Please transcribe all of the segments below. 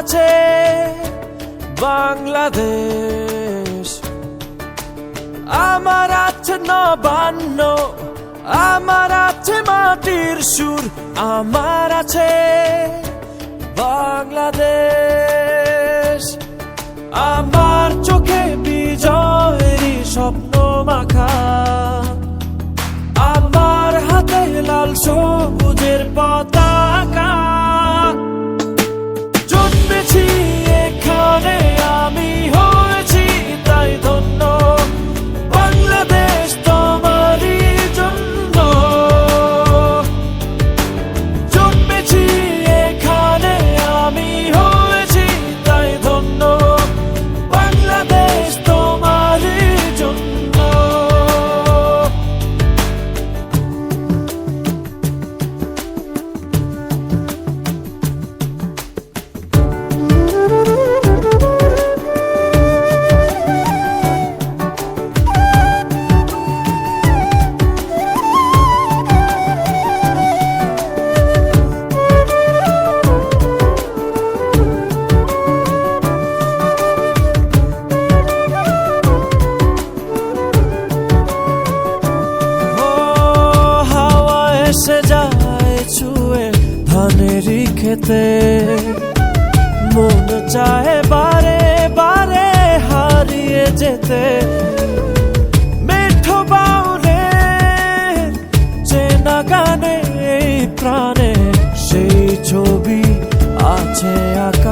আছে বাংলাদেশ। আমার আছে নবান্ন আমার আছে মাটির সুর আমার আছে বাংলাদেশ। এসে যায় ছুঁয়ে ধানের খেতে। মন চায় বারে বারে হারিয়ে যেতে। মেঠো বাউলে চেনা গানে প্রাণে সেই ছবি আছে আঁকা।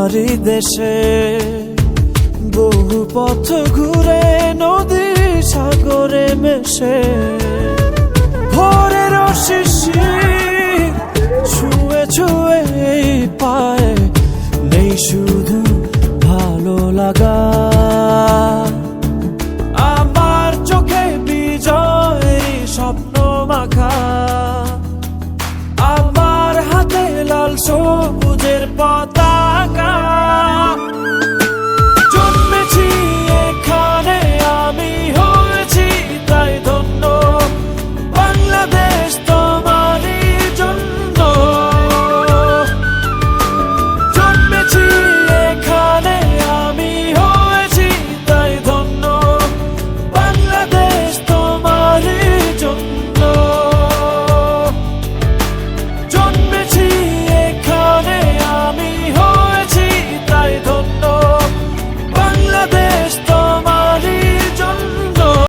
আমারই দেশে বহু পথ ঘুরে, নদী সাগরে মেশে। ভোরের শিশির ছুঁয়ে ছুঁয়ে পায়ে নেই শুধু ভালো লাগা। আমার চোখে বিজয় স্বপ্ন মাখা। আমার হাতে লাল সবুজের পতা।